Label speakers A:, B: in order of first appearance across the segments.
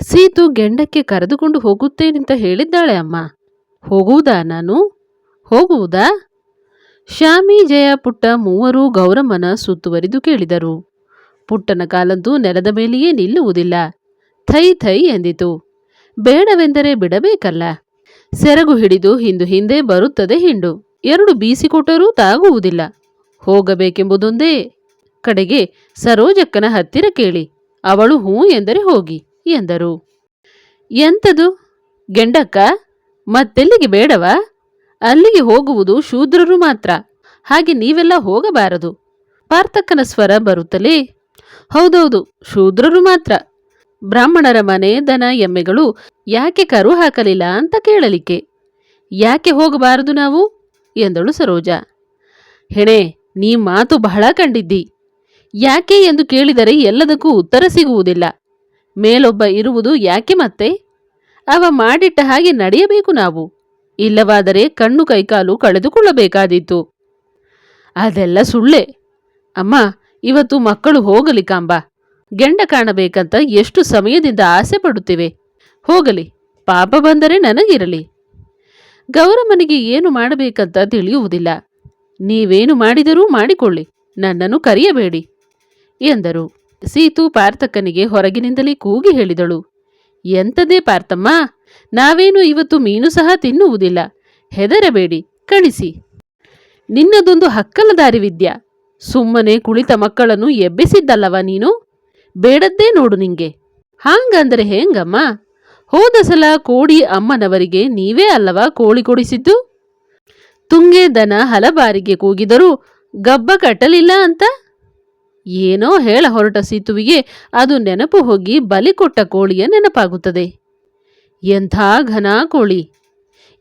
A: ಸೀತು ಗೆಂಡಕ್ಕೆ ಕರೆದುಕೊಂಡು ಹೋಗುತ್ತೇನೆಂತ ಹೇಳಿದ್ದಾಳೆ ಅಮ್ಮ. ಹೋಗುವುದಾ ನಾನು? ಹೋಗುವುದಾ? ಶ್ಯಾಮಿ ಜಯ ಪುಟ್ಟ ಮೂವರು ಗೌರಮ್ಮನ ಸುತ್ತುವರಿದು ಕೇಳಿದರು. ಪುಟ್ಟನ ಕಾಲಂತೂ ನೆಲದ ಮೇಲೆಯೇ ನಿಲ್ಲುವುದಿಲ್ಲ. ಥೈ ಥೈ ಎಂದಿತು. ಬೇಡವೆಂದರೆ ಬಿಡಬೇಕಲ್ಲ. ಸೆರಗು ಹಿಡಿದು ಹಿಂದು ಹಿಂದೆ ಬರುತ್ತದೆ ಹಿಂಡು. ಎರಡು ಬೀಸಿಕೊಟ್ಟರೂ ತಾಗುವುದಿಲ್ಲ. ಹೋಗಬೇಕೆಂಬುದೊಂದೇ ಕಡೆಗೆ ಸರೋಜಕ್ಕನ ಹತ್ತಿರ ಕೇಳಿ. ಅವಳು ಹೂ ಎಂದರೆ ಹೋಗಿ ಎಂದರು. ಎಂತದು? ಗೆಂಡಕ್ಕ? ಮತ್ತೆಲ್ಲಿಗೆ ಬೇಡವಾ? ಅಲ್ಲಿಗೆ ಹೋಗುವುದು ಶೂದ್ರರು ಮಾತ್ರ. ಹಾಗೆ ನೀವೆಲ್ಲ ಹೋಗಬಾರದು. ಪಾರ್ಥಕ್ಕನ ಸ್ವರ ಬರುತ್ತಲೇ? ಹೌದೌದು, ಶೂದ್ರರು ಮಾತ್ರ. ಬ್ರಾಹ್ಮಣರ ಮನೆ ದನ ಎಮ್ಮೆಗಳು ಯಾಕೆ ಕರು ಹಾಕಲಿಲ್ಲ ಅಂತ ಕೇಳಲಿಕ್ಕೆ. ಯಾಕೆ ಹೋಗಬಾರದು ನಾವು? ಎಂದಳು ಸರೋಜ. ಹೆಣೆ, ನೀ ಮಾತು ಬಹಳ ಕಂಡಿದ್ದಿ. ಯಾಕೆ ಎಂದು ಕೇಳಿದರೆ ಎಲ್ಲದಕ್ಕೂ ಉತ್ತರ ಸಿಗುವುದಿಲ್ಲ. ಮೇಲೊಬ್ಬ ಇರುವುದು ಯಾಕೆ ಮತ್ತೆ? ಅವ ಮಾಡಿಟ್ಟ ಹಾಗೆ ನಡೆಯಬೇಕು ನಾವು. ಇಲ್ಲವಾದರೆ ಕಣ್ಣು ಕೈಕಾಲು ಕಳೆದುಕೊಳ್ಳಬೇಕಾದೀತು. ಅದೆಲ್ಲ ಸುಳ್ಳೆ. ಅಮ್ಮ, ಇವತ್ತು ಮಕ್ಕಳು ಹೋಗಲಿ ಕಾಂಬ. ಗೆಂಡ ಕಾಣಬೇಕಂತ ಎಷ್ಟು ಸಮಯದಿಂದ ಆಸೆ ಪಡುತ್ತಿವೆ. ಹೋಗಲಿ, ಪಾಪ ಬಂದರೆ ನನಗಿರಲಿ. ಗೌರಮ್ಮನಿಗೆ ಏನು ಮಾಡಬೇಕಂತ ತಿಳಿಯುವುದಿಲ್ಲ. ನೀವೇನು ಮಾಡಿದರೂ ಮಾಡಿಕೊಳ್ಳಿ. ನನ್ನನ್ನು ಕರೆಯಬೇಡಿ. ಎಂದರು. ಸೀತು ಪಾರ್ಥಕ್ಕನಿಗೆ ಹೊರಗಿನಿಂದಲೇ ಕೂಗಿ ಹೇಳಿದಳು. ಎಂತದೇ ಪಾರ್ಥಮ್ಮ, ನಾವೇನು ಇವತ್ತು ಮೀನು ಸಹ ತಿನ್ನುವುದಿಲ್ಲ. ಹೆದರಬೇಡಿ, ಕಳಿಸಿ. ನಿನ್ನದೊಂದು ಹಕ್ಕಲ ವಿದ್ಯ. ಸುಮ್ಮನೆ ಕುಳಿತ ಮಕ್ಕಳನ್ನು ಎಬ್ಬಿಸಿದ್ದಲ್ಲವ ನೀನು? ಬೇಡದ್ದೇ ನೋಡು ನಿಂಗೆ. ಹಾಂಗಂದರೆ ಹೇಂಗಮ್ಮ? ಹೋದ ಸಲ ಕೋಡಿ ಅಮ್ಮನವರಿಗೆ ನೀವೇ ಅಲ್ಲವಾ ಕೋಳಿ ಕೊಡಿಸಿದ್ದು? ತುಂಗೆ ದನ ಹಲಬಾರಿಗೆ ಕೂಗಿದರೂ ಗಬ್ಬ ಕಟ್ಟಲಿಲ್ಲ ಅಂತ? ಏನೋ ಹೇಳ ಹೊರಟ ಸೀತುವಿಗೆ ಅದು ನೆನಪು ಹೋಗಿ ಬಲಿ ಕೊಟ್ಟ ಕೋಳಿಯ ನೆನಪಾಗುತ್ತದೆ. ಎಂಥ ಘನ ಕೋಳಿ.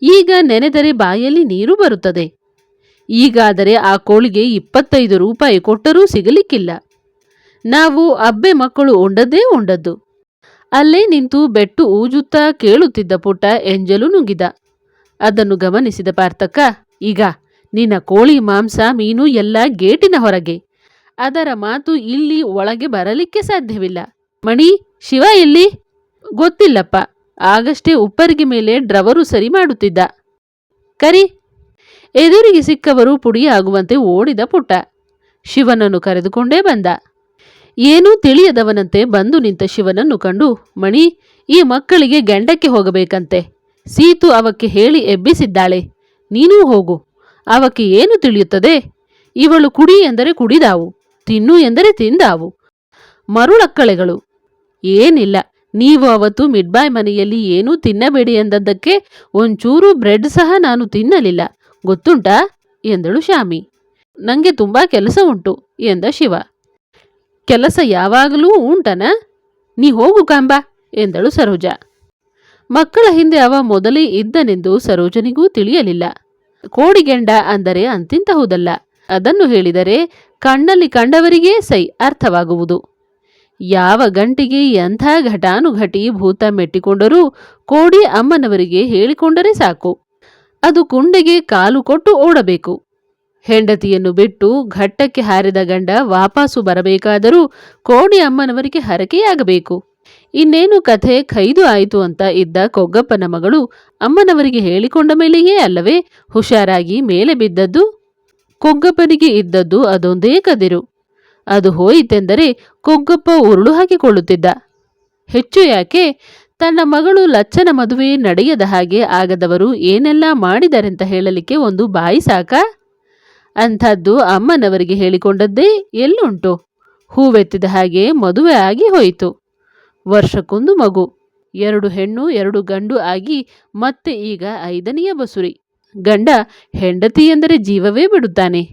A: ಈಗ ನೆನೆದರೆ ಬಾಯಲ್ಲಿ ನೀರು ಬರುತ್ತದೆ. ಈಗಾದರೆ ಆ ಕೋಳಿಗೆ ಇಪ್ಪತ್ತೈದು ರೂಪಾಯಿ ಕೊಟ್ಟರೂ ಸಿಗಲಿಕ್ಕಿಲ್ಲ. ನಾವು ಅಬ್ಬೆ ಮಕ್ಕಳು ಉಂಡದ್ದೇ ಉಂಡದ್ದು. ಅಲ್ಲೇ ನಿಂತು ಬೆಟ್ಟು ಊಜುತ್ತಾ ಕೇಳುತ್ತಿದ್ದ ಪುಟ್ಟ ಎಂಜಲು ನುಗ್ಗಿದ ಅದನ್ನು ಗಮನಿಸಿದ ಪಾರ್ಥಕ್ಕ, ಈಗ ನಿನ್ನ ಕೋಳಿ ಮಾಂಸ ಮೀನು ಎಲ್ಲ ಗೇಟಿನ ಹೊರಗೆ. ಅದರ ಮಾತು ಇಲ್ಲಿ ಒಳಗೆ ಬರಲಿಕ್ಕೆ ಸಾಧ್ಯವಿಲ್ಲ. ಮಣಿ, ಶಿವ ಎಲ್ಲಿ? ಗೊತ್ತಿಲ್ಲಪ್ಪ. ಆಗಷ್ಟೇ ಉಪ್ಪರಿಗೆ ಮೇಲೆ ಡ್ರವರು ಸರಿ ಮಾಡುತ್ತಿದ್ದ. ಕರಿ, ಎದುರಿಗೆ ಸಿಕ್ಕವರು ಪುಡಿಯಾಗುವಂತೆ ಓಡಿದ ಪುಟ್ಟ. ಶಿವನನ್ನು ಕರೆದುಕೊಂಡೇ ಬಂದ. ಏನೂ ತಿಳಿಯದವನಂತೆ ಬಂದು ನಿಂತ ಶಿವನನ್ನು ಕಂಡು, ಮಣಿ, ಈ ಮಕ್ಕಳಿಗೆ ಗಂಡಕ್ಕೆ ಹೋಗಬೇಕಂತೆ. ಸೀತು ಅವಕ್ಕೆ ಹೇಳಿ ಎಬ್ಬಿಸಿದ್ದಾಳೆ. ನೀನೂ ಹೋಗು. ಅವಕ್ಕೆ ಏನು ತಿಳಿಯುತ್ತದೆ? ಇವಳು ಕುಡಿ ಎಂದರೆ ಕುಡಿದಾವು. ತಿನ್ನು ಎಂದರೆ ತಿಂದಾವು. ಮರುಳಕ್ಕಳೆಗಳು, ಏನಿಲ್ಲ, ನೀವು ಅವತ್ತು ಮಿಡ್ಬಾಯ್ ಮನೆಯಲ್ಲಿ ಏನೂ ತಿನ್ನಬೇಡಿ ಎಂದದ್ದಕ್ಕೆ ಒಂಚೂರು ಬ್ರೆಡ್ ಸಹ ನಾನು ತಿನ್ನಲಿಲ್ಲ, ಗೊತ್ತುಂಟಾ? ಎಂದಳು ಶಾಮಿ. ನನಗೆ ತುಂಬಾ ಕೆಲಸ ಉಂಟು, ಎಂದ ಶಿವ. ಕೆಲಸ ಯಾವಾಗಲೂ ಉಂಟನ? ನೀ ಹೋಗು ಕಾಂಬ, ಎಂದಳು ಸರೋಜ. ಮಕ್ಕಳ ಹಿಂದೆ ಅವ ಮೊದಲೇ ಇದ್ದನೆಂದು ಸರೋಜನಿಗೂ ತಿಳಿಯಲಿಲ್ಲ. ಕೋಡಿಗೆಂಡ ಅಂದರೆ ಅಂತಿಂತಹುದಲ್ಲ. ಅದನ್ನು ಹೇಳಿದರೆ, ಕಣ್ಣಲ್ಲಿ ಕಂಡವರಿಗೇ ಸೈ ಅರ್ಥವಾಗುವುದು. ಯಾವ ಗಂಟಿಗೆ ಎಂಥ ಘಟಾನುಘಟಿ ಭೂತ ಮೆಟ್ಟಿಕೊಂಡರೂ ಕೋಡಿ ಅಮ್ಮನವರಿಗೆ ಹೇಳಿಕೊಂಡರೆ ಸಾಕು. ಅದು ಕುಂಡೆಗೆ ಕಾಲು ಕೊಟ್ಟು ಓಡಬೇಕು. ಹೆಂಡತಿಯನ್ನು ಬಿಟ್ಟು ಘಟ್ಟಕ್ಕೆ ಹಾರಿದ ಗಂಡ ವಾಪಸ್ಸು ಬರಬೇಕಾದರೂ ಕೋಡಿ ಅಮ್ಮನವರಿಗೆ ಹರಕೆಯಾಗಬೇಕು. ಇನ್ನೇನು ಕಥೆ ಖೈದು ಆಯಿತು ಅಂತ ಇದ್ದ ಕೊಗ್ಗಪ್ಪನ ಮಗಳು ಅಮ್ಮನವರಿಗೆ ಹೇಳಿಕೊಂಡ ಮೇಲೆಯೇ ಅಲ್ಲವೇ, ಹುಷಾರಾಗಿ ಮೇಲೆ ಬಿದ್ದದ್ದು? ಕೊಗ್ಗಪ್ಪನಿಗೆ ಇದ್ದದ್ದು ಅದೊಂದೇ ಕದಿರು. ಅದು ಹೋಯಿತೆಂದರೆ ಕೊಗ್ಗಪ್ಪ ಉರುಳು ಹಾಕಿಕೊಳ್ಳುತ್ತಿದ್ದ. ಹೆಚ್ಚು ಯಾಕೆ? ತನ್ನ ಮಗಳು ಲಚ್ಚನ ಮದುವೆ ನಡೆಯದ ಹಾಗೆ ಆಗದವರು ಏನೆಲ್ಲ ಮಾಡಿದರೆಂತ ಹೇಳಲಿಕ್ಕೆ ಒಂದು ಬಾಯಿ ಸಾಕ? ಅಂಥದ್ದು ಅಮ್ಮನವರಿಗೆ ಹೇಳಿಕೊಂಡದ್ದೇ ಎಲ್ಲುಂಟು. ಹೂವೆತ್ತಿದ ಹಾಗೆ ಮದುವೆ ಆಗಿ ಹೋಯಿತು. ವರ್ಷಕ್ಕೊಂದು ಮಗು. ಎರಡು ಹೆಣ್ಣು, ಎರಡು ಗಂಡು ಆಗಿ ಮತ್ತೆ ಈಗ ಐದನೆಯ ಬಸುರಿ. ಗಂಡ ಹೆಂಡತಿ ಎಂದರೆ ಜೀವವೇ ಬಿಡುತ್ತಾನೆ.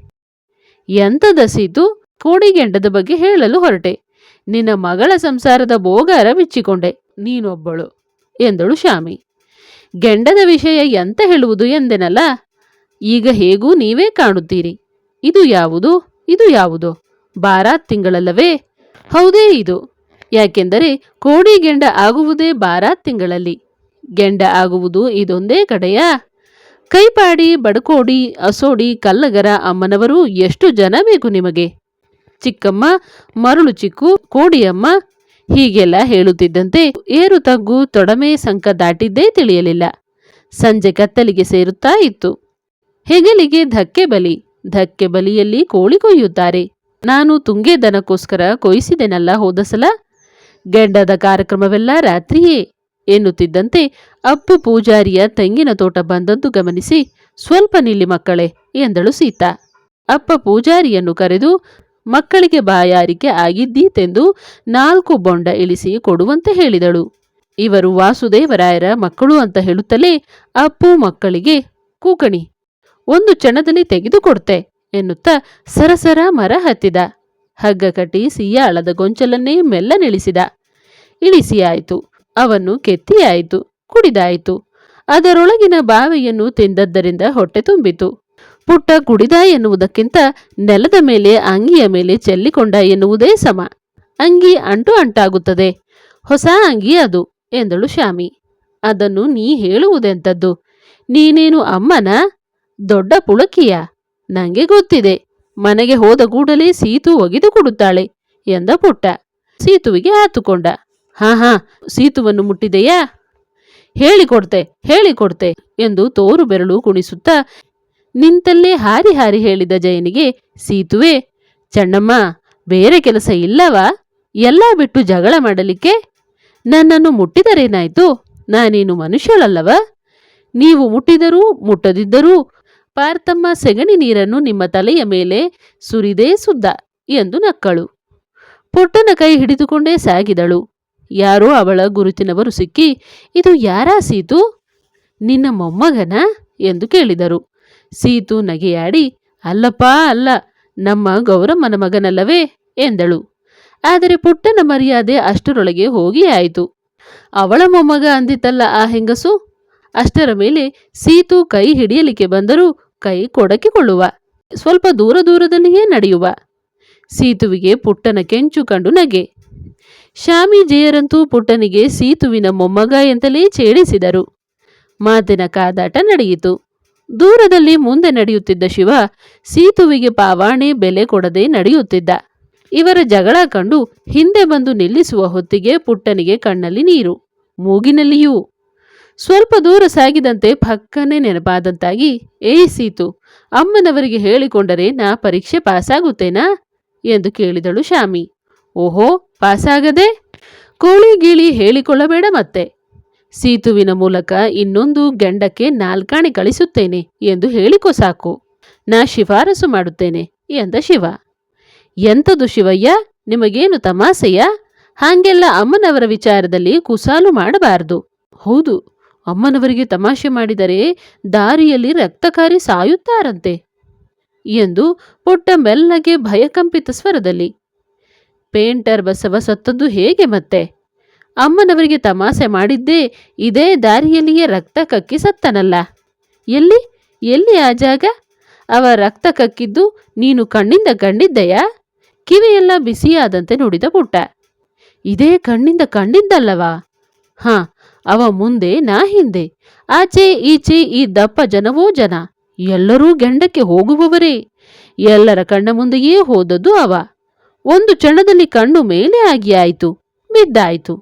A: ಎಂಥ ಸೀತು ಕೋಡಿಗೆಂಡದ ಬಗ್ಗೆ ಹೇಳಲು ಹೊರಟೆ. ನಿನ್ನ ಮಗಳ ಸಂಸಾರದ ಬೋಗಾರ ಬಿಚ್ಚಿಕೊಂಡೆ. ನೀನೊಬ್ಬಳು ಎಂದಳು ಶಾಮಿ. ಗೆಂಡದ ವಿಷಯ ಎಂತ ಹೇಳುವುದು ಎಂದೆನಲ್ಲ? ಈಗ ಹೇಗೂ ನೀವೇ ಕಾಣುತ್ತೀರಿ. ಇದು ಯಾವುದು? ಇದು ಯಾವುದು? ಬಾರಾತ್ ತಿಂಗಳಲ್ಲವೇ? ಹೌದೇ ಇದು. ಯಾಕೆಂದರೆ ಕೋಡಿ ಗೆಂಡ ಆಗುವುದೇ ಬಾರಾತ್ ತಿಂಗಳಲ್ಲಿ. ಗೆಂಡ ಆಗುವುದು ಇದೊಂದೇ ಕಡೆಯಾ? ಕೈಪಾಡಿ, ಬಡಕೋಡಿ, ಅಸೋಡಿ, ಕಲ್ಲಗರ ಅಮ್ಮನವರು ಎಷ್ಟು ಜನ ಬೇಕು ನಿಮಗೆ? ಚಿಕ್ಕಮ್ಮ, ಮರಳು ಚಿಕ್ಕು, ಕೋಡಿಯಮ್ಮ ಹೀಗೆಲ್ಲ ಹೇಳುತ್ತಿದ್ದಂತೆ ಏರು ತಗ್ಗು, ತೊಡಮೆ ಸಂಕ ದಾಟಿದ್ದೇ ತಿಳಿಯಲಿಲ್ಲ. ಸಂಜೆ ಕತ್ತಲಿಗೆ ಸೇರುತ್ತಾ ಇತ್ತು. ಹೆಗಲಿಗೆ ಧಕ್ಕೆ ಬಲಿ, ಧಕ್ಕೆ ಬಲಿಯಲ್ಲಿ ಕೋಳಿ ಕೊಯ್ಯುತ್ತಾರೆ. ನಾನು ತುಂಗೆ ದನಕ್ಕೋಸ್ಕರ ಕೊಯ್ಸಿದೆನಲ್ಲ ಹೋದ ಸಲ ಗೆಂಡದ ಕಾರ್ಯಕ್ರಮವೆಲ್ಲ ರಾತ್ರಿಯೇ. ಎನ್ನುತ್ತಿದ್ದಂತೆ ಅಪ್ಪು ಪೂಜಾರಿಯ ತೆಂಗಿನ ತೋಟ ಬಂದದ್ದು ಗಮನಿಸಿ, ಸ್ವಲ್ಪ ನಿಲ್ಲಿ ಮಕ್ಕಳೇ ಎಂದಳು ಸೀತಾ. ಅಪ್ಪ ಪೂಜಾರಿಯನ್ನು ಕರೆದು, ಮಕ್ಕಳಿಗೆ ಬಾಯಾರಿಕೆ ಆಗಿದ್ದೀತೆಂದು ನಾಲ್ಕು ಬೊಂಡ ಇಳಿಸಿ ಕೊಡುವಂತೆ ಹೇಳಿದಳು. ಇವರು ವಾಸುದೇವರಾಯರ ಮಕ್ಕಳು ಅಂತ ಹೇಳುತ್ತಲೇ ಅಪ್ಪು ಮಕ್ಕಳಿಗೆ, ಕೂಕಣಿ, ಒಂದು ಕ್ಷಣದಲ್ಲಿ ತೆಗೆದುಕೊಡ್ತೆ ಎನ್ನುತ್ತಾ ಸರಸರ ಮರ ಹತ್ತಿದ. ಹಗ್ಗ ಕಟ್ಟಿ ಸಿಯಾಳದ ಗೊಂಚಲನ್ನೇ ಮೆಲ್ಲನಿಳಿಸಿದ. ಇಳಿಸಿಯಾಯಿತು. ಅವನ್ನು ಕೆತ್ತಿಯಾಯಿತು, ಕುಡಿದಾಯಿತು. ಅದರೊಳಗಿನ ಬಾವಿಯನ್ನು ತಿಂದದ್ದರಿಂದ ಹೊಟ್ಟೆ ತುಂಬಿತು. ಪುಟ್ಟ ಕುಡಿದ ಎನ್ನುವುದಕ್ಕಿಂತ ನೆಲದ ಮೇಲೆ ಅಂಗಿಯ ಮೇಲೆ ಚೆಲ್ಲಿಕೊಂಡ ಎನ್ನುವುದೇ ಸಮ. ಅಂಗಿ ಅಂಟು ಅಂಟಾಗುತ್ತದೆ. ಹೊಸ ಅಂಗಿ ಅದು, ಎಂದಳು ಶಾಮಿ. ಅದನ್ನು ನೀ ಹೇಳುವುದೆಂಥದ್ದು? ನೀನೇನು ಅಮ್ಮನ? ದೊಡ್ಡ ಪುಳಕಿಯ? ನಂಗೆ ಗೊತ್ತಿದೆ. ಮನೆಗೆ ಹೋದ ಕೂಡಲೇ ಸೀತು ಒಗೆದು ಕೊಡುತ್ತಾಳೆ ಎಂದ ಪುಟ್ಟ. ಸೀತುವಿಗೆ ಆತುಕೊಂಡ. ಹಾ ಹಾ, ಸೀತುವನ್ನು ಮುಟ್ಟಿದೆಯಾ? ಹೇಳಿಕೊಡ್ತೆ ಹೇಳಿಕೊಡ್ತೆ ಎಂದು ತೋರು ಬೆರಳು ಕುಣಿಸುತ್ತಾ ನಿಂತಲ್ಲೇ ಹಾರಿ ಹಾರಿ ಹೇಳಿದ ಜಯನಿಗೆ, ಸೀತುವೆ, ಚಣ್ಣಮ್ಮ, ಬೇರೆ ಕೆಲಸ ಇಲ್ಲವಾ? ಎಲ್ಲ ಬಿಟ್ಟು ಜಗಳ ಮಾಡಲಿಕ್ಕೆ? ನನ್ನನ್ನು ಮುಟ್ಟಿದರೇನಾಯ್ತು? ನಾನೇನು ಮನುಷ್ಯಳಲ್ಲವ? ನೀವು ಮುಟ್ಟಿದರೂ, ಮುಟ್ಟದಿದ್ದರೂ, ಪಾರ್ಥಮ್ಮ ಸೆಗಣಿ ನೀರನ್ನು ನಿಮ್ಮ ತಲೆಯ ಮೇಲೆ ಸುರಿದೇ ಸುದ್ದ ಎಂದು ನಕ್ಕಳು. ಪುಟ್ಟನ ಕೈ ಹಿಡಿದುಕೊಂಡೇ ಸಾಗಿದಳು. ಯಾರೋ ಅವಳ ಗುರುತಿನವರು ಸಿಕ್ಕಿ, ಇದು ಯಾರ ಸೀತು? ನಿನ್ನ ಮೊಮ್ಮಗನ? ಎಂದು ಕೇಳಿದರು. ಸೀತು ನಗೆಯಾಡಿ, ಅಲ್ಲಪ್ಪ, ಅಲ್ಲ, ನಮ್ಮ ಗೌರಮ್ಮನ ಮಗನಲ್ಲವೇ? ಎಂದಳು. ಆದರೆ ಪುಟ್ಟನ ಮರ್ಯಾದೆ ಅಷ್ಟರೊಳಗೆ ಹೋಗಿ ಆಯಿತು. ಅವಳ ಮೊಮ್ಮಗ ಅಂದಿತಲ್ಲ ಆ ಹೆಂಗಸು? ಅಷ್ಟರ ಮೇಲೆ ಸೀತು ಕೈ ಹಿಡಿಯಲಿಕ್ಕೆ ಬಂದರೂ ಕೈ ಕೊಡಕಿಕೊಳ್ಳುವ, ಸ್ವಲ್ಪ ದೂರ ದೂರದಲ್ಲಿಯೇ ನಡೆಯುವ. ಸೀತುವಿಗೆ ಪುಟ್ಟನ ಕೆಂಚು ಕಂಡು ನಗೆ ಶಾಮಿ ಜಯರಂತೂ ಪುಟ್ಟನಿಗೆ ಸೀತುವಿನ ಮೊಮ್ಮಗ ಎಂತಲೇ ಛೇಡಿಸಿದರು. ಮಾತಿನ ಕಾದಾಟ ನಡೆಯಿತು. ದೂರದಲ್ಲಿ ಮುಂದೆ ನಡೆಯುತ್ತಿದ್ದ ಶಿವ ಸೀತುವಿಗೆ ಪಾವಾಣೆ ಬೆಲೆ ಕೊಡದೆ ನಡೆಯುತ್ತಿದ್ದ. ಇವರ ಜಗಳ ಕಂಡು ಹಿಂದೆ ಬಂದು ನಿಲ್ಲಿಸುವ ಹೊತ್ತಿಗೆ ಪುಟ್ಟನಿಗೆ ಕಣ್ಣಲ್ಲಿ ನೀರು, ಮೂಗಿನಲ್ಲಿಯೂ. ಸ್ವಲ್ಪ ದೂರ ಸಾಗಿದಂತೆ ಪಕ್ಕನೆ ನೆನಪಾದಂತಾಗಿ ಏಯ್ ಸೀತು, ಅಮ್ಮನವರಿಗೆ ಹೇಳಿಕೊಂಡರೆ ನಾ ಪರೀಕ್ಷೆ ಪಾಸಾಗುತ್ತೇನಾ? ಎಂದು ಕೇಳಿದಳು ಶಾಮಿ. ಓಹೋ, ಪಾಸಾಗದೆ? ಕೋಳಿ ಗೀಳಿ ಹೇಳಿಕೊಳ್ಳಬೇಡ ಮತ್ತೆ. ಸೀತುವಿನ ಮೂಲಕ ಇನ್ನೊಂದು ಗಂಡಕ್ಕೆ ನಾಲ್ಕಾಣಿ ಕಳಿಸುತ್ತೇನೆ ಎಂದು ಹೇಳಿಕೊ ಸಾಕು. ನಾ ಶಿಫಾರಸು ಮಾಡುತ್ತೇನೆ ಎಂದ ಶಿವ. ಎಂಥದು ಶಿವಯ್ಯ, ನಿಮಗೇನು ತಮಾಸೆಯ? ಹಾಗೆಲ್ಲ ಅಮ್ಮನವರ ವಿಚಾರದಲ್ಲಿ ಕುಸಾಲು ಮಾಡಬಾರದು. ಹೌದು, ಅಮ್ಮನವರಿಗೆ ತಮಾಷೆ ಮಾಡಿದರೆ ದಾರಿಯಲ್ಲಿ ರಕ್ತಕಾರಿ ಸಾಯುತ್ತಾರಂತೆ ಎಂದು ಪುಟ್ಟ ಮೆಲ್ಲಗೆ ಭಯಕಂಪಿತ ಸ್ವರದಲ್ಲಿ ಪೇಂಟರ್ ಬಸವ ಸತ್ತದ್ದು ಹೇಗೆ ಮತ್ತೆ? ಅಮ್ಮನವರಿಗೆ ತಮಾಷೆ ಮಾಡಿದ್ದೇ ಇದೇ ದಾರಿಯಲ್ಲಿಯೇ ರಕ್ತ ಕಕ್ಕಿ ಸತ್ತನಲ್ಲ. ಎಲ್ಲಿ? ಎಲ್ಲಿ ಆ ಜಾಗ? ಅವ ರಕ್ತ ಕಕ್ಕಿದ್ದು ನೀನು ಕಣ್ಣಿಂದ ಕಂಡಿದ್ದೆಯಾ? ಕಿವಿಯೆಲ್ಲ ಬಿಸಿಯಾದಂತೆ ನುಡಿದ ಪುಟ್ಟ. ಇದೇ ಕಣ್ಣಿಂದ ಕಂಡಿದ್ದಲ್ಲವಾ? ಹಾ, ಅವ ಮುಂದೆ ನಾ ಹಿಂದೆ, ಆಚೆ ಈಚೆ ಈ ದಪ್ಪ ಜನವೋ ಜನ. ಎಲ್ಲರೂ ಗೆಂಡಕ್ಕೆ ಹೋಗುವವರೇ. ಎಲ್ಲರ ಕಣ್ಣ ಮುಂದೆಯೇ ಹೋದದ್ದು ಅವ. ಒಂದು ಕ್ಷಣದಲ್ಲಿ ಕಣ್ಣು ಮೇಲೆ ಆಗಿ ಆಯಿತು, ಬಿದ್ದಾಯಿತು.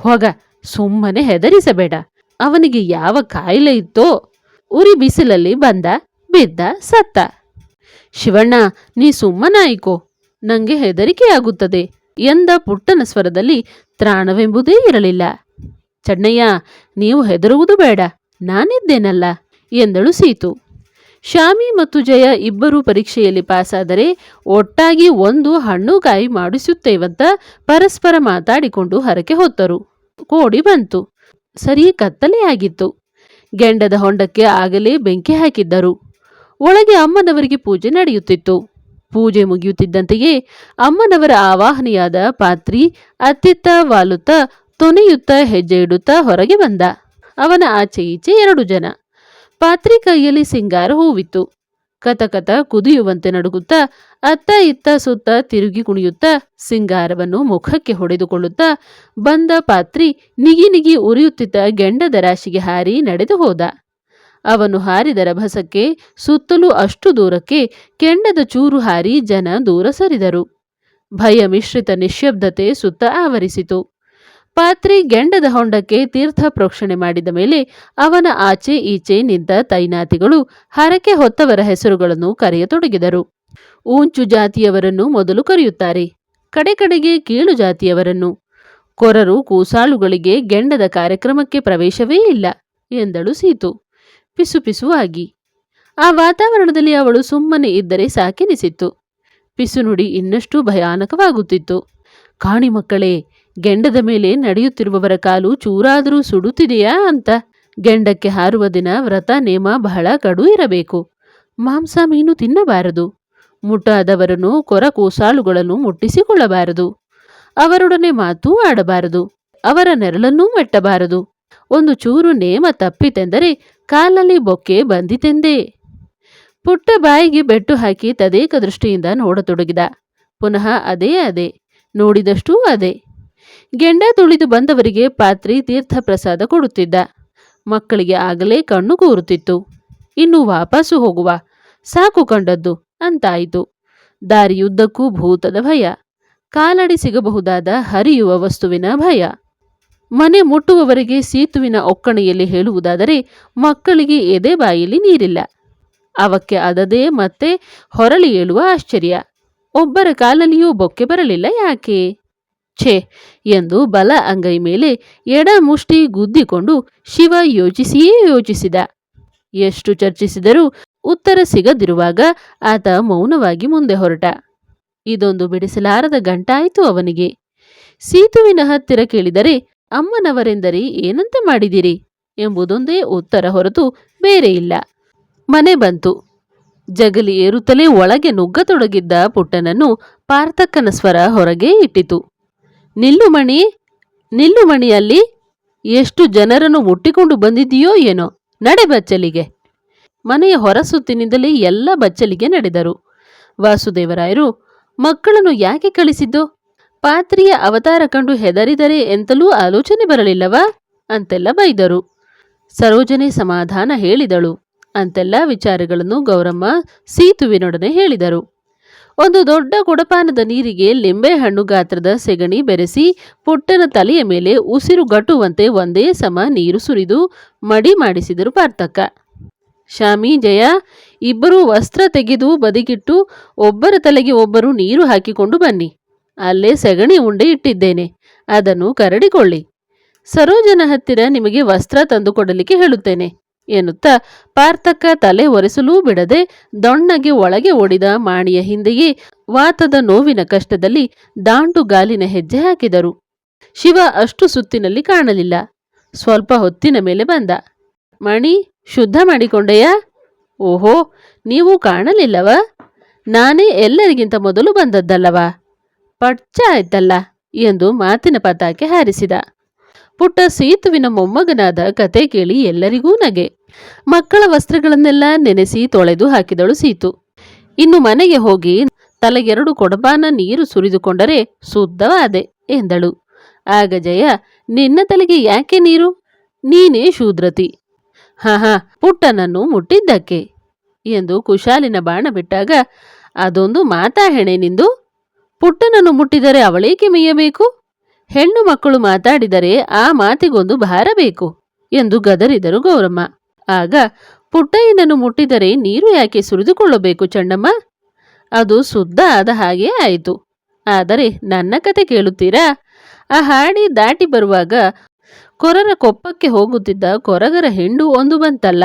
A: ಹೋಗ, ಸುಮ್ಮನೆ ಹೆದರಿಸಬೇಡ. ಅವನಿಗೆ ಯಾವ ಕಾಯಿಲೆ ಇತ್ತೋ, ಉರಿ ಬಿಸಿಲಲ್ಲಿ ಬಂದ, ಬಿದ್ದ ಸತ್ತ. ಶಿವಣ್ಣ, ನೀ ಸುಮ್ಮನಾಯಿಕೋ, ನಂಗೆ ಹೆದರಿಕೆಯಾಗುತ್ತದೆ ಎಂದ ಪುಟ್ಟನ ಸ್ವರದಲ್ಲಿ ತ್ರಾಣವೆಂಬುದೇ ಇರಲಿಲ್ಲ. ಚಣ್ಣಯ್ಯ, ನೀವು ಹೆದರುವುದು ಬೇಡ, ನಾನಿದ್ದೇನಲ್ಲ, ಎಂದಳು ಸೀತು. ಶಾಮಿ ಮತ್ತು ಜಯ ಇಬ್ಬರೂ ಪರೀಕ್ಷೆಯಲ್ಲಿ ಪಾಸಾದರೆ ಒಟ್ಟಾಗಿ ಒಂದು ಹಣ್ಣುಕಾಯಿ ಮಾಡಿಸುತ್ತೇವಂತ ಪರಸ್ಪರ ಮಾತಾಡಿಕೊಂಡು ಹರಕೆ ಹೊತ್ತರು. ಕೋಡಿ ಬಂತು. ಸರಿ ಕತ್ತಲೆಯಾಗಿತ್ತು ಗೆಂಡದ ಹೊಂಡಕ್ಕೆ ಆಗಲೇ ಬೆಂಕಿ ಹಾಕಿದ್ದರು. ಒಳಗೆ ಅಮ್ಮನವರಿಗೆ ಪೂಜೆ ನಡೆಯುತ್ತಿತ್ತು. ಪೂಜೆ ಮುಗಿಯುತ್ತಿದ್ದಂತೆಯೇ ಅಮ್ಮನವರ ಆವಾಹನೆಯಾದ ಪಾತ್ರಿ ಅತ್ತಿತ್ತ ವಾಲುತ್ತಾ, ತೊನೆಯುತ್ತಾ, ಹೆಜ್ಜೆ ಇಡುತ್ತಾ ಹೊರಗೆ ಬಂದ. ಅವನ ಆಚೆ ಈಚೆ ಎರಡು ಜನ. ಪಾತ್ರಿ ಕೈಯಲ್ಲಿ ಸಿಂಗಾರ ಹೂವಿತ್ತು. ಕತಕತ ಕುದಿಯುವಂತೆ ನಡುಗುತ್ತಾ, ಅತ್ತ ಇತ್ತ ಸುತ್ತ ತಿರುಗಿ ಕುಣಿಯುತ್ತಾ, ಸಿಂಗಾರವನ್ನು ಮುಖಕ್ಕೆ ಹೊಡೆದುಕೊಳ್ಳುತ್ತಾ, ಬಂದ ಪಾತ್ರಿ ನಿಗಿ ನಿಗಿ ಉರಿಯುತ್ತಿದ್ದ ಗೆಂಡದ ರಾಶಿಗೆ ಹಾರಿ ನಡೆದು ಹೋದ. ಅವನು ಹಾರಿದ ರಭಸಕ್ಕೆ ಸುತ್ತಲೂ ಅಷ್ಟು ದೂರಕ್ಕೆ ಕೆಂಡದ ಚೂರು ಹಾರಿ ಜನ ದೂರ ಸರಿದರು. ಭಯ ಮಿಶ್ರಿತ ನಿಶ್ಶಬ್ದತೆ ಸುತ್ತ ಆವರಿಸಿತು. ಪಾತ್ರಿ ಗೆಂಡದ ಹೊಂಡಕ್ಕೆ ತೀರ್ಥ ಪ್ರೋಕ್ಷಣೆ ಮಾಡಿದ ಮೇಲೆ ಅವನ ಆಚೆ ಈಚೆ ನಿಂತ ತೈನಾತಿಗಳು ಹರಕೆ ಹೊತ್ತವರ ಹೆಸರುಗಳನ್ನು ಕರೆಯತೊಡಗಿದರು. ಊಂಚು ಜಾತಿಯವರನ್ನು ಮೊದಲು ಕರೆಯುತ್ತಾರೆ, ಕಡೆ ಕಡೆಗೆ ಕೀಳು ಜಾತಿಯವರನ್ನು. ಕೊರರು ಕೂಸಾಳುಗಳಿಗೆ ಗೆಂಡದ ಕಾರ್ಯಕ್ರಮಕ್ಕೆ ಪ್ರವೇಶವೇ ಇಲ್ಲ ಎಂದಳು ಸೀತು. ಪಿಸುಪಿಸುವಾಗಿ ಆ ವಾತಾವರಣದಲ್ಲಿ ಅವಳು ಸುಮ್ಮನೆ ಇದ್ದರೆ ಸಾಕೆನಿಸಿತ್ತು. ಪಿಸುನುಡಿ ಇನ್ನಷ್ಟು ಭಯಾನಕವಾಗುತ್ತಿತ್ತು. ಕಾಣಿ ಮಕ್ಕಳೇ ಗೆಂಡದ ಮೇಲೆ ನಡೆಯುತ್ತಿರುವವರ ಕಾಲು ಚೂರಾದರೂ ಸುಡುತ್ತಿದೆಯಾ ಅಂತ. ಗೆಂಡಕ್ಕೆ ಹಾರುವ ದಿನ ವ್ರತ ನೇಮ ಬಹಳ ಕಡು ಇರಬೇಕು. ಮಾಂಸ ಮೀನು ತಿನ್ನಬಾರದು. ಮುಟ್ಟಾದವರನ್ನು ಕೊರ ಕೋಸಾಳುಗಳನ್ನು ಮುಟ್ಟಿಸಿಕೊಳ್ಳಬಾರದು. ಅವರೊಡನೆ ಮಾತೂ ಆಡಬಾರದು. ಅವರ ನೆರಳನ್ನೂ ಮೆಟ್ಟಬಾರದು. ಒಂದು ಚೂರು ನೇಮ ತಪ್ಪಿತೆಂದರೆ ಕಾಲಲ್ಲಿ ಬೊಕ್ಕೆ ಬಂದಿತೆಂದೇ. ಪುಟ್ಟ ಬಾಯಿಗೆ ಬೆಟ್ಟು ಹಾಕಿ ತದೇಕ ದೃಷ್ಟಿಯಿಂದ ನೋಡತೊಡಗಿದ. ಪುನಃ ಅದೇ ಅದೇ. ನೋಡಿದಷ್ಟೂ ಅದೇ. ಗೆಂಡ ತುಳಿದು ಬಂದವರಿಗೆ ಪಾತ್ರಿ ತೀರ್ಥ ಪ್ರಸಾದ ಕೊಡುತ್ತಿದ್ದ. ಮಕ್ಕಳಿಗೆ ಆಗಲೇ ಕಣ್ಣು ಕೂರುತ್ತಿತ್ತು. ಇನ್ನು ವಾಪಸ್ಸು ಹೋಗುವ. ಸಾಕು ಕಂಡದ್ದು. ಅಂತಾಯಿತು. ದಾರಿಯುದ್ದಕ್ಕೂ ಭೂತದ ಭಯ. ಕಾಲಡಿ ಸಿಗಬಹುದಾದ ಹರಿಯುವ ವಸ್ತುವಿನ ಭಯ. ಮನೆ ಮುಟ್ಟುವವರೆಗೆ ಸೀತುವಿನ ಒಕ್ಕಣೆಯಲ್ಲಿ ಹೇಳುವುದಾದರೆ ಮಕ್ಕಳಿಗೆ ಎದೆ ಬಾಯಲ್ಲಿ ನೀರಿಲ್ಲ. ಅವಕ್ಕೆ ಅದದೇ ಮತ್ತೆ ಹೊರಳಿ ಏಳುವ ಆಶ್ಚರ್ಯ. ಒಬ್ಬರ ಕಾಲಲ್ಲಿಯೂ ಬೊಕ್ಕೆ ಬರಲಿಲ್ಲ ಯಾಕೆ? ಛೇ ಎಂದು ಬಲ ಅಂಗೈ ಮೇಲೆ ಎಡ ಮುಷ್ಟಿ ಗುದ್ದಿಕೊಂಡು ಶಿವ ಯೋಚಿಸಿಯೇ ಯೋಚಿಸಿದ. ಎಷ್ಟು ಚರ್ಚಿಸಿದರೂ ಉತ್ತರ ಸಿಗದಿರುವಾಗ ಆತ ಮೌನವಾಗಿ ಮುಂದೆ ಹೊರಟ. ಇದೊಂದು ಬಿಡಿಸಲಾರದ ಗಂಟಾಯಿತು ಅವನಿಗೆ. ಸೀತುವಿನ ಹತ್ತಿರ ಕೇಳಿದರೆ, ಅಮ್ಮನವರೆಂದರೆ ಏನಂತ ಮಾಡಿದಿರಿ? ಎಂಬುದೊಂದೇ ಉತ್ತರ ಹೊರತು ಬೇರೆ ಇಲ್ಲ. ಮನೆ ಬಂತು. ಜಗಲಿ ಏರುತ್ತಲೇ ಒಳಗೆ ನುಗ್ಗತೊಡಗಿದ್ದ ಪುಟ್ಟನನ್ನು ಪಾರ್ಥಕ್ಕನ ಸ್ವರ ಹೊರಗೆ ಇಟ್ಟಿತು. ನಿಲ್ಲು ಮಣಿ ನಿಲ್ಲು ಮಣಿ ಅಲ್ಲಿ ಎಷ್ಟು ಜನರನ್ನು ಮುಟ್ಟಿಕೊಂಡು ಬಂದಿದೆಯೋ ಏನೋ. ನಡೆ ಬಚ್ಚಲಿಗೆ. ಮನೆಯ ಹೊರಸುತ್ತಿನಿಂದಲೇ ಎಲ್ಲ ಬಚ್ಚಲಿಗೆ ನಡೆದರು. ವಾಸುದೇವರಾಯರು, ಮಕ್ಕಳನ್ನು ಯಾಕೆ ಕಳಿಸಿದ್ದು? ಪಾತ್ರಿಯ ಅವತಾರ ಕಂಡು ಹೆದರಿದರೆ ಎಂತಲೂ ಆಲೋಚನೆ ಬರಲಿಲ್ಲವಾ? ಅಂತೆಲ್ಲ ಬೈದರು. ಸರೋಜನೆ ಸಮಾಧಾನ ಹೇಳಿದಳು. ಅಂತೆಲ್ಲ ವಿಚಾರಗಳನ್ನು ಗೌರಮ್ಮ ಸೀತುವಿನೊಡನೆ ಹೇಳಿದರು. ಒಂದು ದೊಡ್ಡ ಕೊಡಪಾನದ ನೀರಿಗೆ ಲಿಂಬೆಹಣ್ಣು ಗಾತ್ರದ ಸೆಗಣಿ ಬೆರೆಸಿ ಪುಟ್ಟನ ತಲೆಯ ಮೇಲೆ ಉಸಿರು ಗಟ್ಟುವಂತೆ ಒಂದೇ ಸಮ ನೀರು ಸುರಿದು ಮಡಿ ಮಾಡಿಸಿದರು ಪಾರ್ಥಕ್ಕ. ಶಾಮಿ, ಜಯ. ಇಬ್ಬರೂ ವಸ್ತ್ರ ತೆಗೆದು ಬದಿಗಿಟ್ಟು ಒಬ್ಬರ ತಲೆಗೆ ಒಬ್ಬರು ನೀರು ಹಾಕಿಕೊಂಡು ಬನ್ನಿ. ಅಲ್ಲೇ ಸೆಗಣಿ ಉಂಡೆ ಇಟ್ಟಿದ್ದೇನೆ. ಅದನ್ನು ಕರಡಿಕೊಳ್ಳಿ. ಸರೋಜನ ಹತ್ತಿರ ನಿಮಗೆ ವಸ್ತ್ರ ತಂದುಕೊಡಲಿಕ್ಕೆ ಹೇಳುತ್ತೇನೆ. ಎನ್ನುತ್ತಾ ಪಾರ್ಥಕ್ಕ ತಲೆ ಒರೆಸಲೂ ಬಿಡದೆ ದೊಣ್ಣಗೆ ಒಳಗೆ ಓಡಿದ ಮಾಣಿಯ ಹಿಂದೆಯೇ ವಾತದ ನೋವಿನ ಕಷ್ಟದಲ್ಲಿ ದಾಂಡು ಗಾಲಿನ ಹೆಜ್ಜೆ ಹಾಕಿದರು. ಶಿವ ಅಷ್ಟು ಸುತ್ತಿನಲ್ಲಿ ಕಾಣಲಿಲ್ಲ. ಸ್ವಲ್ಪ ಹೊತ್ತಿನ ಮೇಲೆ ಬಂದ. ಮಣಿ, ಶುದ್ಧ ಮಾಡಿಕೊಂಡೆಯಾ? ಓಹೋ, ನೀವು ಕಾಣಲಿಲ್ಲವ? ನಾನೇ ಎಲ್ಲರಿಗಿಂತ ಮೊದಲು ಬಂದದ್ದಲ್ಲವಾ? ಪಟ್ಚ ಆಯ್ತಲ್ಲ ಎಂದು ಮಾತಿನ ಪತಾಕೆ ಹಾರಿಸಿದ. ಪುಟ್ಟ ಸೀತುವಿನ ಮೊಮ್ಮಗನಾದ ಕತೆ ಕೇಳಿ ಎಲ್ಲರಿಗೂ ನಗೆ. ಮಕ್ಕಳ ವಸ್ತ್ರಗಳನ್ನೆಲ್ಲ ನೆನೆಸಿ ತೊಳೆದು ಹಾಕಿದಳು ಸೀತು. ಇನ್ನು ಮನೆಗೆ ಹೋಗಿ ತಲೆಗೆರಡು ಕೊಡಬಾನ ನೀರು ಸುರಿದುಕೊಂಡರೆ ಶುದ್ಧವಾದೆ ಎಂದಳು. ಆಗ ಜಯ, ನಿನ್ನ ತಲೆಗೆ ಯಾಕೆ ನೀರು? ನೀನೇ ಶೂದ್ರತಿ. ಹಾ ಹಾ ಪುಟ್ಟನನ್ನು ಮುಟ್ಟಿದ್ದಕ್ಕೆ ಎಂದು ಕುಶಾಲಿನ ಬಾಣ ಬಿಟ್ಟಾಗ, ಅದೊಂದು ಮಾತಾ ಹೆಣೆ ನಿಂದು. ಪುಟ್ಟನನ್ನು ಮುಟ್ಟಿದರೆ ಅವಳೇಕೆ ಮೇಯಬೇಕು? ಹೆಣ್ಣು ಮಕ್ಕಳು ಮಾತಾಡಿದರೆ ಆ ಮಾತಿಗೊಂದು ಭಾರ ಬೇಕು ಎಂದು ಗದರಿದರು ಗೌರಮ್ಮ. ಆಗ ಪುಟ್ಟಯ್ಯನನ್ನು ಮುಟ್ಟಿದರೆ ನೀರು ಯಾಕೆ ಸುರಿದುಕೊಳ್ಳಬೇಕು ಚಣ್ಣಮ್ಮ ಅದು ಸುದ್ದ ಆದ ಹಾಗೆ ಆಯಿತು. ಆದರೆ ನನ್ನ ಕತೆ ಕೇಳುತ್ತೀರಾ? ಆ ಹಾಡಿ ದಾಟಿ ಬರುವಾಗ ಕೊರರ ಕೊಪ್ಪಕ್ಕೆ ಹೋಗುತ್ತಿದ್ದ ಕೊರಗರ ಹೆಂಡು ಒಂದು ಬಂತಲ್ಲ.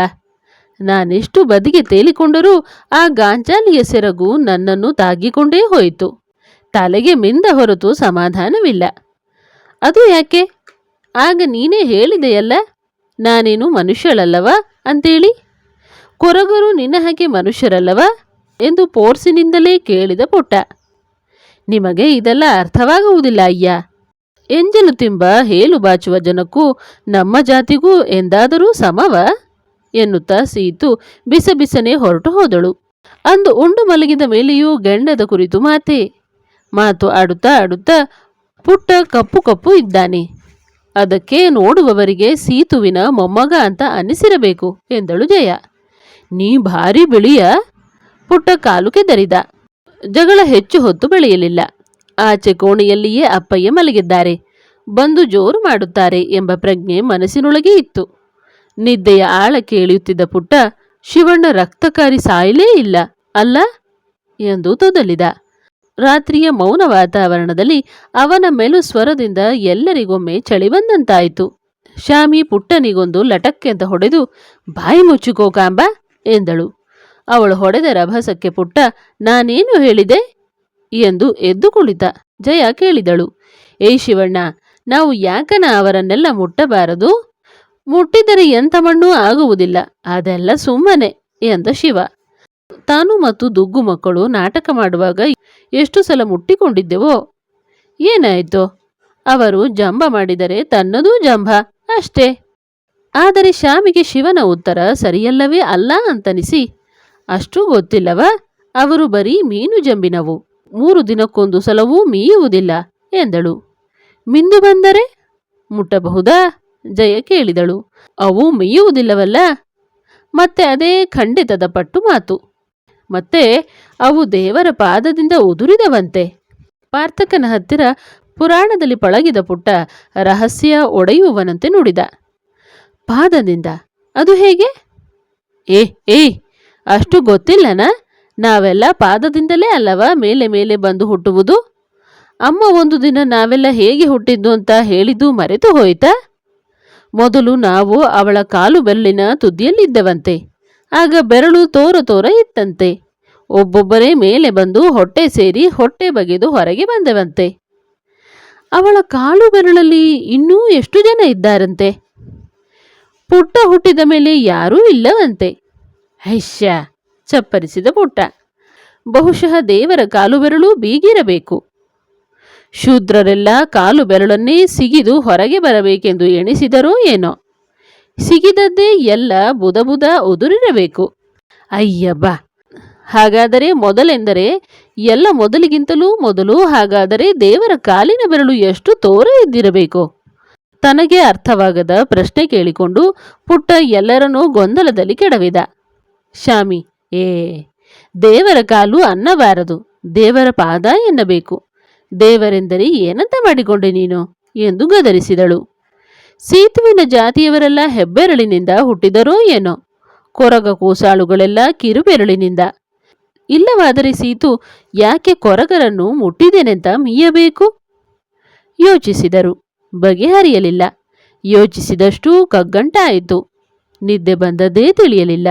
A: ನಾನೆಷ್ಟು ಬದಿಗೆ ತೇಲಿಕೊಂಡರೂ ಆ ಗಾಂಜಾಲಿಯ ಸೆರಗು ನನ್ನನ್ನು ತಾಗಿಕೊಂಡೇ ಹೋಯಿತು. ತಲೆಗೆ ಮಿಂದ ಹೊರತು ಸಮಾಧಾನವಿಲ್ಲ. ಅದು ಯಾಕೆ? ಆಗ ನೀನೇ ಹೇಳಿದೆಯಲ್ಲ, ನಾನೇನು ಮನುಷ್ಯಳಲ್ಲವ ಅಂತೇಳಿ? ಕೊರಗರು ನಿನ್ನ ಹಾಗೆ ಮನುಷ್ಯರಲ್ಲವ ಎಂದು ಪೋರ್ಸಿನಿಂದಲೇ ಕೇಳಿದ ಪುಟ್ಟ. ನಿಮಗೆ ಇದೆಲ್ಲ ಅರ್ಥವಾಗುವುದಿಲ್ಲ ಅಯ್ಯ. ಎಂಜಲು ತಿಂಬ ಹೇಲು ಬಾಚುವ ಜನಕ್ಕೂ ನಮ್ಮ ಜಾತಿಗೂ ಎಂದಾದರೂ ಸಮವ? ಎನ್ನುತ್ತಾ ಸೀತು ಬಿಸಬಿಸನೆ ಹೊರಟು ಹೋದಳು. ಅಂದು ಉಂಡು ಮಲಗಿದ ಮೇಲೆಯೂ ಗಂಡದ ಕುರಿತು ಮಾತೆ. ಮಾತು ಆಡುತ್ತಾ ಆಡುತ್ತಾ ಪುಟ್ಟ ಕಪ್ಪು ಕಪ್ಪು ಇದ್ದಾನೆ. ಅದಕ್ಕೆ ನೋಡುವವರಿಗೆ ಸೀತುವಿನ ಮೊಮ್ಮಗ ಅಂತ ಅನ್ನಿಸಿರಬೇಕು ಎಂದಳು ಜಯ. ನೀ ಭಾರಿ ಬಿಳಿಯ ಪುಟ್ಟ ಕಾಲು ಕೆದರಿದ. ಜಗಳ ಹೆಚ್ಚು ಹೊತ್ತು ಬೆಳೆಯಲಿಲ್ಲ. ಆಚೆ ಕೋಣೆಯಲ್ಲಿಯೇ ಅಪ್ಪಯ್ಯ ಮಲಗಿದ್ದಾರೆ. ಬಂದು ಜೋರು ಮಾಡುತ್ತಾರೆ ಎಂಬ ಪ್ರಜ್ಞೆ ಮನಸ್ಸಿನೊಳಗೆ ಇತ್ತು. ನಿದ್ದೆಯ ಆಳ ಕೇಳಿಯುತ್ತಿದ್ದ ಪುಟ್ಟ ಶಿವಣ್ಣ ರಕ್ತಕಾರಿ ಸಾಯಲೇ ಇಲ್ಲ. ಅಲ್ಲ ಎಂದು ತೊದಲಿದ. ರಾತ್ರಿಯ ಮೌನ ವಾತಾವರಣದಲ್ಲಿ ಅವನ ಮೆಲು ಸ್ವರದಿಂದ ಎಲ್ಲರಿಗೊಮ್ಮೆ ಚಳಿ ಬಂದಂತಾಯಿತು. ಶಾಮಿ ಪುಟ್ಟನಿಗೊಂದು ಲಟಕ್ಕೆಂತ ಹೊಡೆದು, ಬಾಯಿ ಮುಚ್ಚುಕೋ ಕಾಂಬ ಎಂದಳು. ಅವಳು ಹೊಡೆದ ರಭಸಕ್ಕೆ ಪುಟ್ಟ, ನಾನೇನು ಹೇಳಿದೆ? ಎಂದು ಎದ್ದು ಕುಳಿತ ಜಯ ಕೇಳಿದಳು. ಏ ಶಿವಣ್ಣ, ನಾವು ಯಾಕನ ಅವರನ್ನೆಲ್ಲ ಮುಟ್ಟಬಾರದು? ಮುಟ್ಟಿದರೆ ಎಂಥ ಮಣ್ಣೂ ಆಗುವುದಿಲ್ಲ, ಅದೆಲ್ಲ ಸುಮ್ಮನೆ ಎಂದ ಶಿವ. ತಾನು ಮತ್ತು ದುಗ್ಗು ಮಕ್ಕಳು ನಾಟಕ ಮಾಡುವಾಗ ಎಷ್ಟು ಸಲ ಮುಟ್ಟಿಕೊಂಡಿದ್ದೆವೋ? ಏನಾಯಿತು? ಅವರು ಜಂಬ ಮಾಡಿದರೆ ತನ್ನದೂ ಜಂಬ, ಅಷ್ಟೇ. ಆದರೆ ಶ್ಯಾಮಿಗೆ ಶಿವನ ಉತ್ತರ ಸರಿಯಲ್ಲವೇ ಅಲ್ಲ ಅಂತನಿಸಿ, ಅಷ್ಟೂ ಗೊತ್ತಿಲ್ಲವ, ಅವರು ಬರೀ ಮೀನು ಜಂಬಿನವು, ಮೂರು ದಿನಕ್ಕೊಂದು ಸಲವೂ ಮೀಯುವುದಿಲ್ಲ ಎಂದಳು. ಮಿಂದು ಬಂದರೆ? ಮುಟ್ಟಬಹುದಾ? ಜಯ ಕೇಳಿದಳು. ಅವು ಮೀಯುವುದಿಲ್ಲವಲ್ಲ? ಮತ್ತೆ ಅದೇ ಖಂಡಿತದ ಪಟ್ಟು ಮಾತು. ಮತ್ತೆ ಅವು ದೇವರ ಪಾದದಿಂದ ಉದುರಿದವಂತೆ. ಪಾರ್ಥಕನ ಹತ್ತಿರ ಪುರಾಣದಲ್ಲಿ ಪಳಗಿದ ಪುಟ್ಟ ರಹಸ್ಯ ಒಡೆಯುವವನಂತೆ ನುಡಿದ. ಪಾದದಿಂದ. ಅದು ಹೇಗೆ? ಏ, ಏಯ್, ಅಷ್ಟು ಗೊತ್ತಿಲ್ಲನ? ನಾವೆಲ್ಲ ಪಾದದಿಂದಲೇ ಅಲ್ಲವ ಮೇಲೆ ಮೇಲೆ ಬಂದು ಹುಟ್ಟುವುದು? ಅಮ್ಮ ಒಂದು ದಿನ ನಾವೆಲ್ಲ ಹೇಗೆ ಹುಟ್ಟಿದ್ದು ಅಂತ ಹೇಳಿದ್ದು ಮರೆತು ಹೋಯ್ತಾ? ಮೊದಲು ನಾವು ಅವಳ ಕಾಲು ಬೆರಳಿನ ತುದಿಯಲ್ಲಿದ್ದವಂತೆ. ಆಗ ಬೆರಳು ತೋರ ತೋರ ಇತ್ತಂತೆ. ಒಬ್ಬೊಬ್ಬರೇ ಮೇಲೆ ಬಂದು ಹೊಟ್ಟೆ ಸೇರಿ ಹೊಟ್ಟೆ ಬಗೆದು ಹೊರಗೆ ಬಂದವಂತೆ. ಅವಳ ಕಾಲು ಬೆರಳಲ್ಲಿ ಇನ್ನೂ ಎಷ್ಟು ಜನ ಇದ್ದಾರಂತೆ? ಪುಟ್ಟ ಹುಟ್ಟಿದ ಮೇಲೆ ಯಾರೂ ಇಲ್ಲವಂತೆ. ಹೈಶ್ಯ, ಚಪ್ಪರಿಸಿದ ಪುಟ್ಟ. ಬಹುಶಃ ದೇವರ ಕಾಲು ಬೆರಳು ಬೀಗಿರಬೇಕು. ಶೂದ್ರರೆಲ್ಲ ಕಾಲು ಬೆರಳನ್ನೇ ಸಿಗಿದು ಹೊರಗೆ ಬರಬೇಕೆಂದು ಎಣಿಸಿದರೋ ಏನೋ. ಸಿಗಿದದ್ದೇ ಎಲ್ಲ ಬುದ ಬುದ ಉದುರಿರಬೇಕು. ಅಯ್ಯಬ್ಬ ಹಾಗಾದರೆ ಮೊದಲೆಂದರೆ ಎಲ್ಲ ಮೊದಲಿಗಿಂತಲೂ ಮೊದಲು ಹಾಗಾದರೆ ದೇವರ ಕಾಲಿನ ಬೆರಳು ಎಷ್ಟು ತೋರ ಇದ್ದಿರಬೇಕು ತನಗೆ ಅರ್ಥವಾಗದ ಪ್ರಶ್ನೆ ಕೇಳಿಕೊಂಡು ಪುಟ್ಟ ಎಲ್ಲರನ್ನೂ ಗೊಂದಲದಲ್ಲಿ ಕೆಡವಿದ. ಶಾಮಿ, ಏ, ದೇವರ ಕಾಲು ಅನ್ನಬಾರದು, ದೇವರ ಪಾದ ಎನ್ನಬೇಕು. ದೇವರೆಂದರೆ ಏನಂತ ಮಾಡಿಕೊಂಡೆ ನೀನು? ಎಂದು ಗದರಿಸಿದಳು. ಸೀತುವಿನ ಜಾತಿಯವರೆಲ್ಲ ಹೆಬ್ಬೆರಳಿನಿಂದ ಹುಟ್ಟಿದರೋ ಏನೋ. ಕೊರಗ ಕೂಸಾಳುಗಳೆಲ್ಲ ಕಿರುಬೆರಳಿನಿಂದ. ಇಲ್ಲವಾದರೆ ಸೀತು, ಯಾಕೆ ಕೊರಗರನ್ನು ಮುಟ್ಟಿದೆನೆಂತ ಮೀಯಬೇಕು? ಯೋಚಿಸಿದರು. ಬಗೆಹರಿಯಲಿಲ್ಲ. ಯೋಚಿಸಿದಷ್ಟೂ ಕಗ್ಗಂಟಾಯಿತು. ನಿದ್ದೆ ಬಂದದ್ದೇ ತಿಳಿಯಲಿಲ್ಲ.